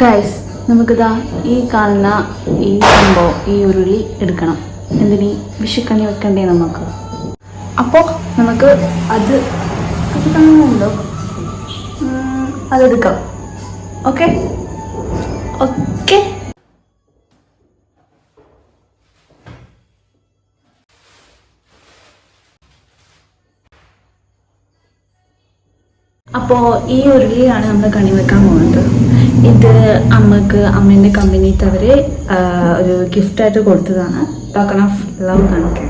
Guys നമുക്കിതാ ഈ കാണുന്ന ഈ സംഭവം ഈ ഉരുളി എടുക്കണം. എന്തിനീ? വിഷുക്കണി വെക്കണ്ടേ നമുക്ക്. അപ്പോൾ നമുക്ക് അത് അത് കാണുന്നുണ്ടോ അതെടുക്കാം. ഓക്കെ ഓക്കെ അപ്പോൾ ഈ ഉരുളിയാണ് നമ്മൾ കണി വെക്കാൻ പോകുന്നത് ഇത് അമ്മയ്ക്ക് അമ്മേന്റെ കമ്പനി അവർ ഒരു ഗിഫ്റ്റായിട്ട് കൊടുത്തതാണ്. ടോക്കൺ ഓഫ് ലവ് കണക്ക്.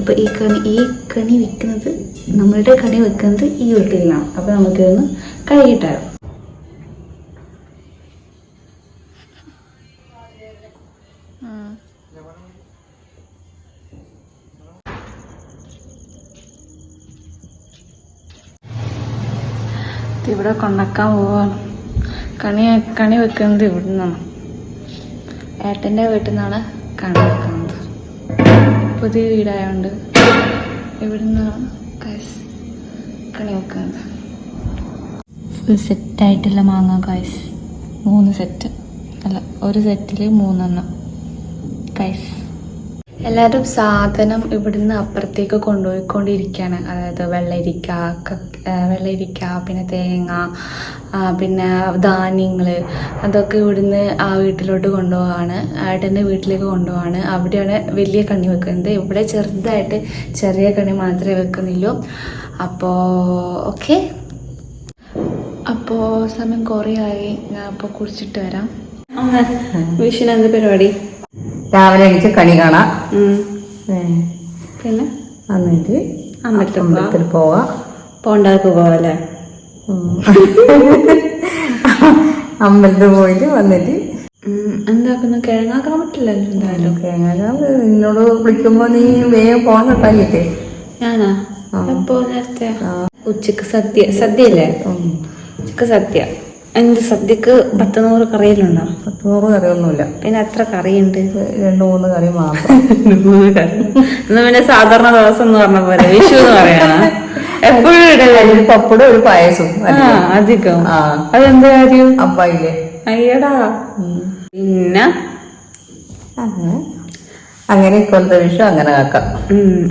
അപ്പോൾ ഈ കണി ഈ കണി വെക്കുന്നത് നമ്മളുടെ കണി വെക്കുന്നത് ഈ ഉരുളിയിലാണ് അപ്പോൾ നമുക്കിതൊന്ന് കഴുകിയിട്ടാണ് ഇവിടെ കൊണ്ടാക്കാൻ പോവാണ്. കണി കണി വെക്കുന്നത് ഇവിടെ നിന്നാണ് ഏട്ടന്റെ വീട്ടിൽ നിന്നാണ് കണി വെക്കുന്നത്. പുതിയ വീടായതുകൊണ്ട് ഇവിടെ നിന്നാണ് ഗൈസ് കണി വെക്കുന്നത്. ഫുൾ സെറ്റായിട്ടുള്ള മാങ്ങ ഗൈസ് മൂന്ന് സെറ്റ് അല്ല ഒരു സെറ്റിൽ മൂന്നെണ്ണം. ഗൈസ് എല്ലാവരും സാധനം ഇവിടുന്ന് അപ്പുറത്തേക്ക് കൊണ്ടുപോയിക്കൊണ്ടിരിക്കുകയാണ് അതായത് വെള്ളരിക്ക വെള്ളരിക്ക പിന്നെ തേങ്ങ പിന്നെ ധാന്യങ്ങൾ അതൊക്കെ ഇവിടുന്ന് ആ വീട്ടിലോട്ട് കൊണ്ടുപോവാണ്. ഏട്ടന്റെ വീട്ടിലേക്ക് കൊണ്ടുപോവാണ്. അവിടെയാണ് വലിയ കണി വെക്കുന്നത്. ഇവിടെ ചെറുതായിട്ട് ചെറിയ കണി മാത്രമേ വെക്കുന്നുള്ളൂ. അപ്പോൾ ഓക്കെ. അപ്പോൾ സമയം കുറേ ആയി. ഞാൻ അപ്പോൾ കുടിച്ചിട്ട് വരാം. വിഷുവിന് എന്ത് പരിപാടി? രാവിലെ എണീച്ച് കണി കാണാം. പിന്നെ? എന്നിട്ട് അമ്പലത്തിൽ പോവാം. പോണ്ടാക്ക് പോവല്ലേ? അമ്പലത്തിൽ പോയിട്ട് വന്നിട്ട് എന്താക്കുന്നു? കിഴങ്ങാക്കാൻ പറ്റില്ലല്ലോ എന്തായാലും. കിഴങ്ങാക്കാൻ നിന്നോട് വിളിക്കുമ്പോ നീ വേഗം പോകാൻ കേട്ടായിട്ടേ ഞാനാ. എപ്പോ നേരത്തെ ഉച്ചയ്ക്ക് സദ്യ. സദ്യയല്ലേ? ഉച്ചയ്ക്ക് സദ്യ. എന്ത് സദ്യക്ക് പത്ത് നൂറ് കറിയിലുണ്ടോ? പത്ത് നൂറ് കറിയൊന്നുമില്ല. പിന്നെ എത്ര കറിയുണ്ട്? രണ്ട് മൂന്ന് കറി മാത്രം. എന്നാ പിന്നെ സാധാരണ ദിവസം എന്ന് പറഞ്ഞ പോലെ വിഷു എന്ന് പറയണ. എപ്പോഴും ഒരു പപ്പടം ഒരു പായസം. അധികം. അതെന്ത് കാര്യം? അപ്പായില്ലേ അയ്യടാ. പിന്നെ? അങ്ങനെ അങ്ങനെ ഇക്കൊല്ലത്തെ വിഷു? അങ്ങനെ ആക്കാം.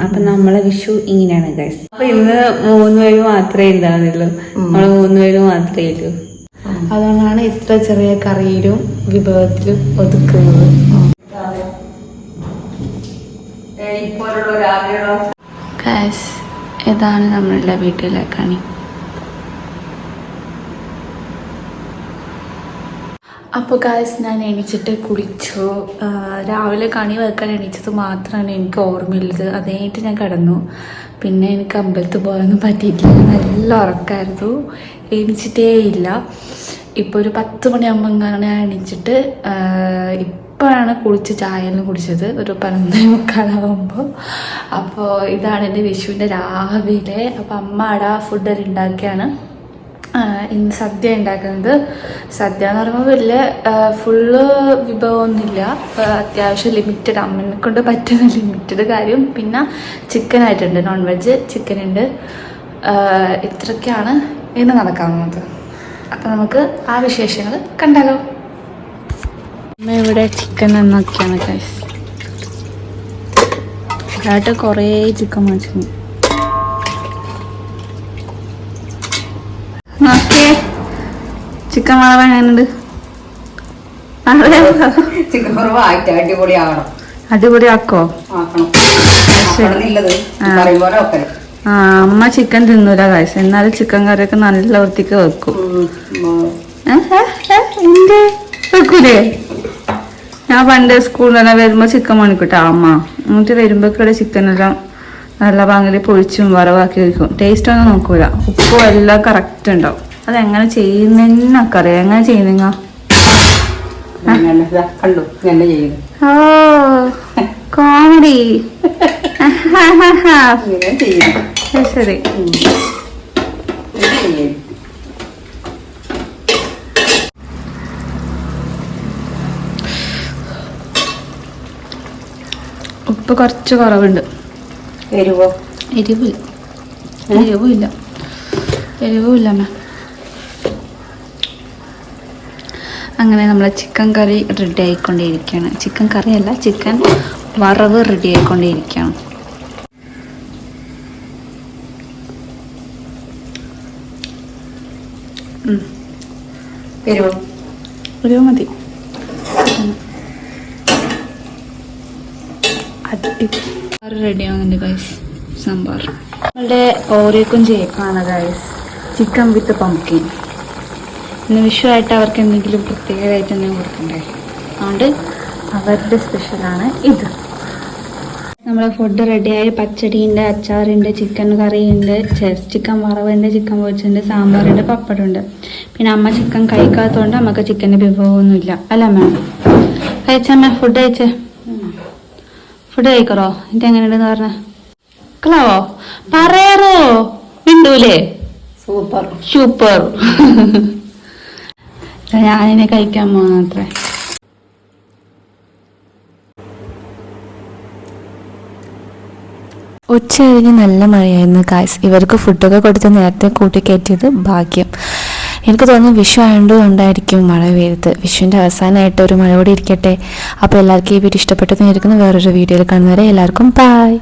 അപ്പൊ നമ്മളെ വിഷു ഇങ്ങനെയാണ് ഗൈസ് അപ്പൊ ഇന്ന് മൂന്ന് പേര് മാത്രമേ ഉണ്ടാവുന്നുള്ളൂ. നമ്മൾ മൂന്ന് പേര് മാത്രമേ ഉള്ളൂ. അതുകൊണ്ടാണ് ഇത്ര ചെറിയ കറിയിലും വിഭവത്തിലും ഒതുക്കുന്നത്. ഇതാണ് നമ്മളുടെ വീട്ടിലെ കണി. അപ്പോൾ കാശ് ഞാൻ എണീച്ചിട്ട് കുളിച്ചു. രാവിലെ കണി വെക്കാൻ എണീച്ചത് മാത്രമാണ് എനിക്ക് ഓർമ്മയുള്ളത്. അതേട്ട് ഞാൻ കിടന്നു. പിന്നെ എനിക്ക് അമ്പലത്തിൽ പോകാനൊന്നും പറ്റിയിട്ടില്ല. നല്ല ഉറക്കായിരുന്നു. എണീച്ചിട്ടേ ഇല്ല. ഇപ്പോൾ ഒരു പത്ത് മണിയാകുമ്പോൾ ഇങ്ങനെ ഞാൻ എണീച്ചിട്ട് ഇപ്പോഴാണ് കുളിച്ച് ചായയെല്ലാം കുടിച്ചത്. ഒരു പതിനൊന്നേ മുക്കാലാകുമ്പോൾ അപ്പോൾ ഇതാണ് എന്റെ വിഷുവിന്റെ രാവിലെ. അപ്പോൾ അമ്മ അവിടെ ഫുഡെല്ലാം ഉണ്ടാക്കിയാണ്. ഇന്ന് സദ്യ ഉണ്ടാക്കുന്നത്. സദ്യ എന്ന് പറയുമ്പോൾ വലിയ ഫുള്ള് വിഭവമൊന്നുമില്ല. അത്യാവശ്യം ലിമിറ്റഡ് അമ്മനെ കൊണ്ട് പറ്റുന്ന ലിമിറ്റഡ് കാര്യം. പിന്നെ ചിക്കൻ ആയിട്ടുണ്ട്. നോൺ വെജ് ചിക്കൻ ഉണ്ട് ഇത്രയൊക്കെയാണ് ഇന്ന് നടക്കാവുന്നത് അപ്പം നമുക്ക് ആ വിശേഷങ്ങൾ കണ്ടാലോ അമ്മ ഇവിടെ ചിക്കൻ എന്നൊക്കെയാണ് കൈസ് ഇതായിട്ട് കുറേ ചിക്കൻ വാങ്ങിച്ചു നോക്കേ ചിക്കൻ വളവ് എങ്ങനെയുണ്ട് ചിക്കൻ കുറവ് ആയിട്ട് അടിപൊളി ആവണം അടിപൊളി ആക്കോ ആക്കണം. ആക്കണമെന്നില്ലത് പറയും പോലെ ഒക്കെ അമ്മ ചിക്കൻ തിന്നൂല കാശ് എന്നാലും ചിക്കൻ കറിയൊക്കെ നല്ല വൃത്തിക്ക് വെക്കും. വെക്കൂലേ? ഞാൻ പണ്ട് സ്കൂളിലെല്ലാം വരുമ്പോ ചിക്കൻ മണിക്കൂട്ടാ അമ്മ. എന്നിട്ട് വരുമ്പോഴേക്കൂടെ ചിക്കൻ എല്ലാം നല്ല പാങ്ങിൽ പൊഴിച്ചും വറവാക്കി വെക്കും. ടേസ്റ്റ് ഒന്നും നോക്കൂല. ഉപ്പും എല്ലാം കറക്റ്റ് ഉണ്ടാവും. അതെങ്ങനെ ചെയ്യുന്നൊക്കെ അറിയാം എങ്ങനെ ചെയ്യുന്ന ഓ കോമഡി ചെയ്യുന്നു ശരി. ഉപ്പ് കുറച്ച് കുറവുണ്ട്. എരിവോ? എരിവില്ല. എരിവില്ല എരിവില്ല മാം അങ്ങനെ നമ്മളെ ചിക്കൻ കറി റെഡി ആയിക്കൊണ്ടേയിരിക്കുകയാണ് ചിക്കൻ കറിയല്ല ചിക്കൻ വറവ് റെഡി ആയിക്കൊണ്ടേയിരിക്കുകയാണ് വരുമോ ഒരു മതി. റെഡി ആവുന്നുണ്ട് ഗൈസ് സാമ്പാർ. നമ്മളുടെ ഓരോക്കും ചേക്കാണ് ഗൈസ് ചിക്കൻ വിത്ത് പംകിൻ ഇന്ന് വിഷുവായിട്ട് അവർക്ക് എന്തെങ്കിലും പ്രത്യേകമായിട്ട് എന്തെങ്കിലും കൊടുക്കണ്ടേ? അതുകൊണ്ട് അവരുടെ സ്പെഷ്യലാണ് ഇത്. നമ്മളെ ഫുഡ് റെഡിയായി പച്ചടിയുണ്ട് അച്ചാറുണ്ട് ചിക്കൻ കറിയുണ്ട് ചിക്കൻ വറവുണ്ട് ചിക്കൻ പൊരിച്ചുണ്ട് സാമ്പാറുണ്ട് പപ്പടമുണ്ട് പിന്നെ അമ്മ ചിക്കൻ കഴിക്കാത്തതുകൊണ്ട് നമുക്ക് ചിക്കന്റെ വിഭവമൊന്നുമില്ല. അല്ല അമ്മ? കഴിച്ചമ്മ ഫുഡ് കഴിച്ചേ? ഫുഡ് കഴിക്കറോ എന്നിട്ട് എങ്ങനെയുണ്ടെന്ന് പറഞ്ഞ. ക്ലാവോ പറയാറോ? മിണ്ടൂലേ? സൂപ്പർ സൂപ്പർ ഞാനിനെ കഴിക്കാൻ പോകുന്നത്രേ ഉച്ച കഴിഞ്ഞ് നല്ല മഴയായിരുന്നു കായ്സ് ഇവർക്ക് ഫുഡൊക്കെ കൊടുത്ത് നേരത്തെ കൂട്ടിക്കയറ്റിയത് ഭാഗ്യം. എനിക്ക് തോന്നുന്നു വിഷു ആയതുകൊണ്ടായിരിക്കും മഴ പെയ്തത്. വിഷുവിന്റെ അവസാനമായിട്ട് ഒരു മഴ കൂടി ഇരിക്കട്ടെ. അപ്പോൾ എല്ലാവർക്കും ഈ വീഡിയോ ഇഷ്ടപ്പെട്ടെന്ന് വിചാരിക്കുന്നു. വേറൊരു വീഡിയോയിൽ കാണുന്നവരെ എല്ലാവർക്കും ബായ്